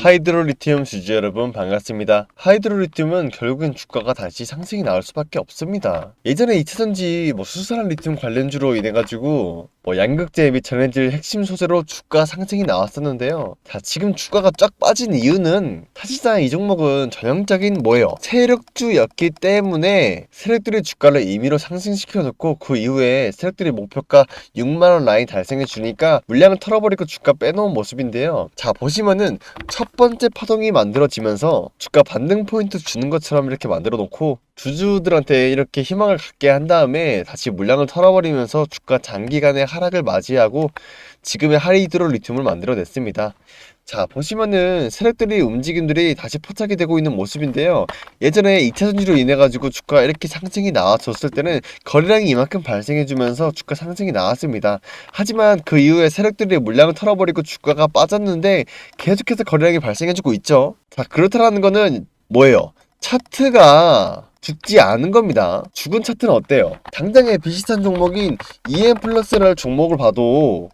하이드로리튬 주주 여러분 반갑습니다. 하이드로리튬은 결국엔 주가가 다시 상승이 나올 수밖에 없습니다. 예전에 2차전지 뭐 수산화 리튬 관련주로 인해 가지고 뭐 양극재 및 전해질 핵심 소재로 주가 상승이 나왔었는데요. 자 지금 주가가 쫙 빠진 이유는 사실상 이 종목은 전형적인 뭐예요? 세력주였기 때문에 세력들이 주가를 임의로 상승시켜줬고 그 이후에 세력들이 목표가 6만원 라인 달성해 주니까 물량을 털어버리고 주가 빼놓은 모습인데요. 자 보시면은 첫 번째 파동이 만들어지면서 주가 반등 포인트 주는 것처럼 이렇게 만들어 놓고 주주들한테 이렇게 희망을 갖게 한 다음에 다시 물량을 털어버리면서 주가 장기간의 하락을 맞이하고 지금의 하이드로 리튬을 만들어냈습니다. 자 보시면은 세력들이 움직임들이 다시 포착이 되고 있는 모습인데요. 예전에 2차 전지로 인해 가지고 주가가 이렇게 상승이 나왔었을 때는 거래량이 이만큼 발생해주면서 주가 상승이 나왔습니다. 하지만 그 이후에 세력들이 물량을 털어버리고 주가가 빠졌는데 계속해서 거래량이 발생해주고 있죠. 자 그렇다라는 거는 뭐예요? 차트가 죽지 않은 겁니다. 죽은 차트는 어때요? 당장에 비슷한 종목인 EM 플러스라는 종목을 봐도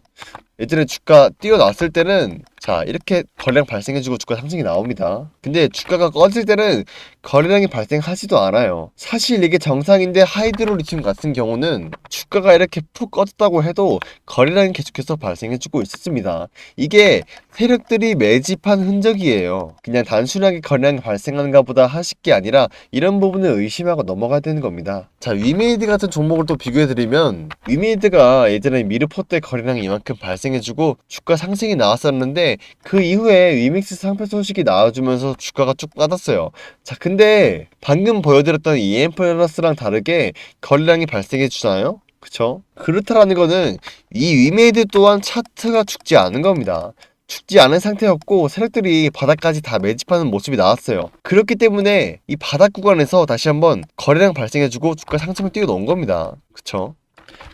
예전에 주가 뛰어났을 때는 자 이렇게 거래량 발생해주고 주가 상승이 나옵니다. 근데 주가가 꺼질 때는 거래량이 발생하지도 않아요. 사실 이게 정상인데 하이드로 리튬 같은 경우는 주가가 이렇게 푹 꺼졌다고 해도 거래량이 계속해서 발생해주고 있었습니다. 이게 세력들이 매집한 흔적이에요. 그냥 단순하게 거래량이 발생하는가 보다 하실 게 아니라 이런 부분을 의심하고 넘어가야 되는 겁니다. 자 위메이드 같은 종목을 또 비교해드리면 위메이드가 예전에 미르포 때 거래량이 이만큼 발생 해주고 주가 상승이 나왔었는데 그 이후에 위믹스 상표 소식이 나와주면서 주가가 쭉 빠졌어요. 자, 근데 방금 보여드렸던 EM 플러스랑 다르게 거래량이 발생해 주잖아요? 그쵸? 그렇다라는 거는 이 위메이드 또한 차트가 죽지 않은 겁니다. 죽지 않은 상태였고 세력들이 바닥까지 다 매집하는 모습이 나왔어요. 그렇기 때문에 이 바닥 구간에서 다시 한번 거래량 발생해주고 주가 상승을 뛰어놓은 겁니다. 그쵸?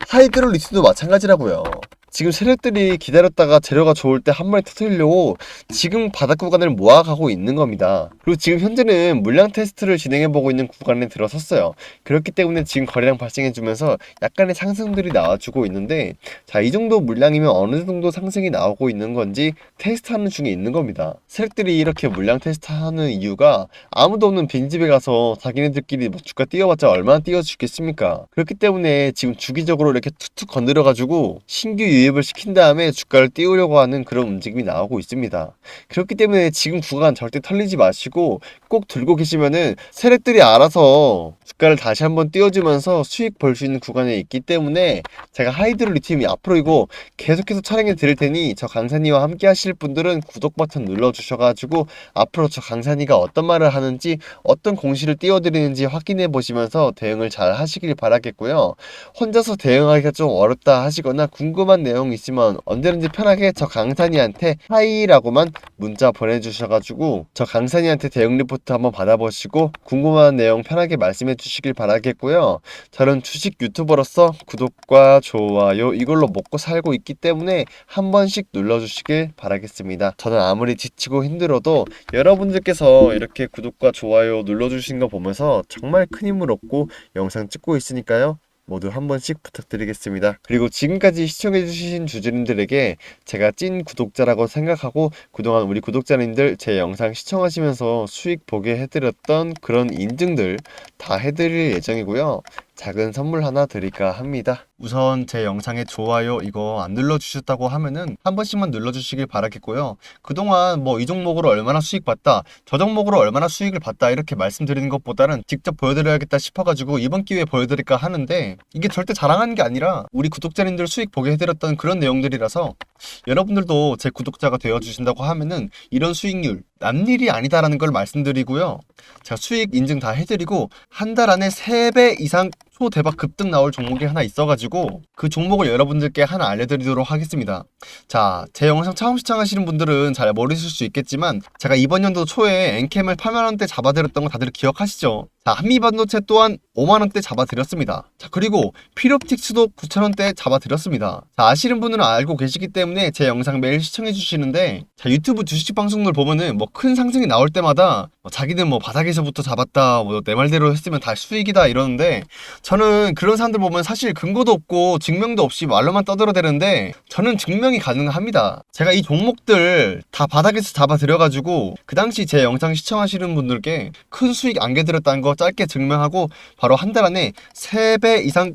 하이드로 리스도 마찬가지라고요. 지금 세력들이 기다렸다가 재료가 좋을 때 한 번에 터뜨리려고 지금 바닥 구간을 모아가고 있는 겁니다. 그리고 지금 현재는 물량 테스트를 진행해보고 있는 구간에 들어섰어요. 그렇기 때문에 지금 거래량 발생해주면서 약간의 상승들이 나와주고 있는데 자, 이 정도 물량이면 어느 정도 상승이 나오고 있는 건지 테스트하는 중에 있는 겁니다. 세력들이 이렇게 물량 테스트하는 이유가 아무도 없는 빈집에 가서 자기네들끼리 뭐 주가 띄워봤자 얼마나 띄워주겠습니까? 그렇기 때문에 지금 주기적으로 이렇게 툭툭 건드려가지고 신규 유입을 시킨 다음에 주가를 띄우려고 하는 그런 움직임이 나오고 있습니다. 그렇기 때문에 지금 구간 절대 털리지 마시고 꼭 들고 계시면은 세력들이 알아서 주가를 다시 한번 띄워주면서 수익 벌 수 있는 구간에 있기 때문에 제가 하이드로 리튬이 앞으로 이거 계속해서 촬영해 드릴 테니 저 강산이와 함께 하실 분들은 구독 버튼 눌러 주셔가지고 앞으로 저 강산이가 어떤 말을 하는지 어떤 공시를 띄워드리는지 확인해 보시면서 대응을 잘 하시길 바라겠고요. 혼자서 대응하기가 좀 어렵다 하시거나 궁금한 내용 있으면 언제든지 편하게 저 강산이한테 하이라고만 문자 보내주셔가지고 저 강산이한테 대응 리포트 한번 받아보시고 궁금한 내용 편하게 말씀해 주시길 바라겠고요. 저는 주식 유튜버로서 구독과 좋아요 이걸로 먹고 살고 있기 때문에 한 번씩 눌러주시길 바라겠습니다. 저는 아무리 지치고 힘들어도 여러분들께서 이렇게 구독과 좋아요 눌러주신 거 보면서 정말 큰 힘을 얻고 영상 찍고 있으니까요. 모두 한 번씩 부탁드리겠습니다. 그리고 지금까지 시청해주신 주주님들에게 제가 찐 구독자라고 생각하고 그동안 우리 구독자님들 제 영상 시청하시면서 수익 보게 해드렸던 그런 인증들 다 해드릴 예정이고요. 작은 선물 하나 드릴까 합니다. 우선 제 영상에 좋아요 이거 안 눌러주셨다고 하면은 한 번씩만 눌러주시길 바라겠고요. 그동안 뭐 이 종목으로 얼마나 수익 봤다, 저 종목으로 얼마나 수익을 봤다 이렇게 말씀드리는 것보다는 직접 보여드려야겠다 싶어가지고 이번 기회에 보여드릴까 하는데 이게 절대 자랑하는 게 아니라 우리 구독자님들 수익 보게 해드렸던 그런 내용들이라서 여러분들도 제 구독자가 되어주신다고 하면은 이런 수익률 남일이 아니다라는 걸 말씀드리고요. 제가 수익 인증 다 해드리고 한 달 안에 3배 이상 초대박 급등 나올 종목이 하나 있어가지고 그 종목을 여러분들께 하나 알려드리도록 하겠습니다. 자, 제 영상 처음 시청하시는 분들은 잘 모르실 수 있겠지만 제가 이번 연도 초에 엔캠을 8만원대 잡아드렸던 거 다들 기억하시죠? 자, 한미반도체 또한 5만원대 잡아드렸습니다. 자, 그리고 필옵틱스도 9천원대 잡아드렸습니다. 자, 아시는 분들은 알고 계시기 때문에 제 영상 매일 시청해주시는데 자, 유튜브 주식 방송들 보면은 뭐 큰 상승이 나올 때마다 뭐 자기는 뭐 바닥에서부터 잡았다, 뭐 내 말대로 했으면 다 수익이다 이러는데 저는 그런 사람들 보면 사실 근거도 없고 증명도 없이 말로만 떠들어대는데 저는 증명이 가능합니다. 제가 이 종목들 다 바닥에서 잡아들여가지고 그 당시 제 영상 시청하시는 분들께 큰 수익 안겨드렸다는 거 짧게 증명하고 바로 한 달 안에 3배 이상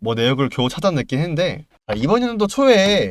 뭐 내역을 겨우 찾아냈긴 했는데 자, 이번 연도 초에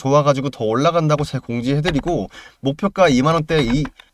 좋아가지고 더 올라간다고 제가 공지해드리고 목표가 2만원대 이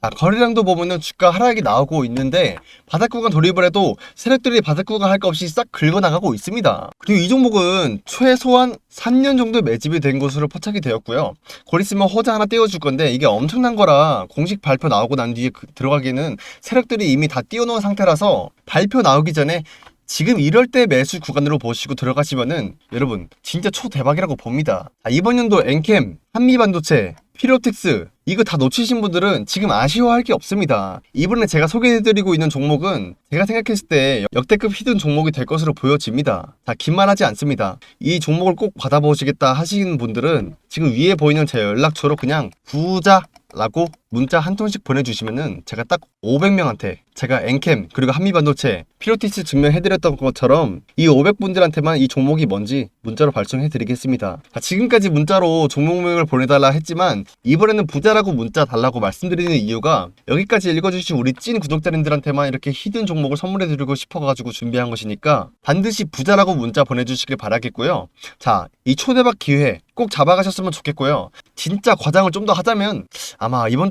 자, 거래량도 보면은 주가 하락이 나오고 있는데 바닥 구간 돌입을 해도 세력들이 바닥 구간 할거 없이 싹 긁어나가고 있습니다. 그리고 이 종목은 최소한 3년 정도 매집이 된 것으로 포착이 되었고요. 곧 있으면 호재 하나 띄워줄 건데 이게 엄청난 거라 공식 발표 나오고 난 뒤에 그- 들어가기는 세력들이 이미 다 띄워놓은 상태라서 발표 나오기 전에 지금 이럴 때 매수 구간으로 보시고 들어가시면은 여러분 진짜 초대박이라고 봅니다. 자, 이번 연도 엔캠, 한미반도체, 피로텍스 이거 다 놓치신 분들은 지금 아쉬워할 게 없습니다. 이번에 제가 소개해드리고 있는 종목은 제가 생각했을 때 역대급 히든 종목이 될 것으로 보여집니다. 자, 긴말하지 않습니다. 이 종목을 꼭 받아보시겠다 하시는 분들은 지금 위에 보이는 제 연락처로 그냥 부자라고 문자 한 통씩 보내주시면은 제가 딱 500명한테 제가 엔캠 그리고 한미반도체 피로티스 증명해드렸던 것처럼 이 500분들한테만 이 종목이 뭔지 문자로 발송해드리겠습니다. 자, 지금까지 문자로 종목명을 보내달라 했지만 이번에는 부자라고 문자 달라고 말씀드리는 이유가 여기까지 읽어주신 우리 찐 구독자님들한테만 이렇게 히든 종목을 선물해드리고 싶어가지고 준비한 것이니까 반드시 부자라고 문자 보내주시길 바라겠고요. 자, 이 초대박 기회 꼭 잡아가셨으면 좋겠고요. 진짜 과장을 좀 더 하자면 아마 이번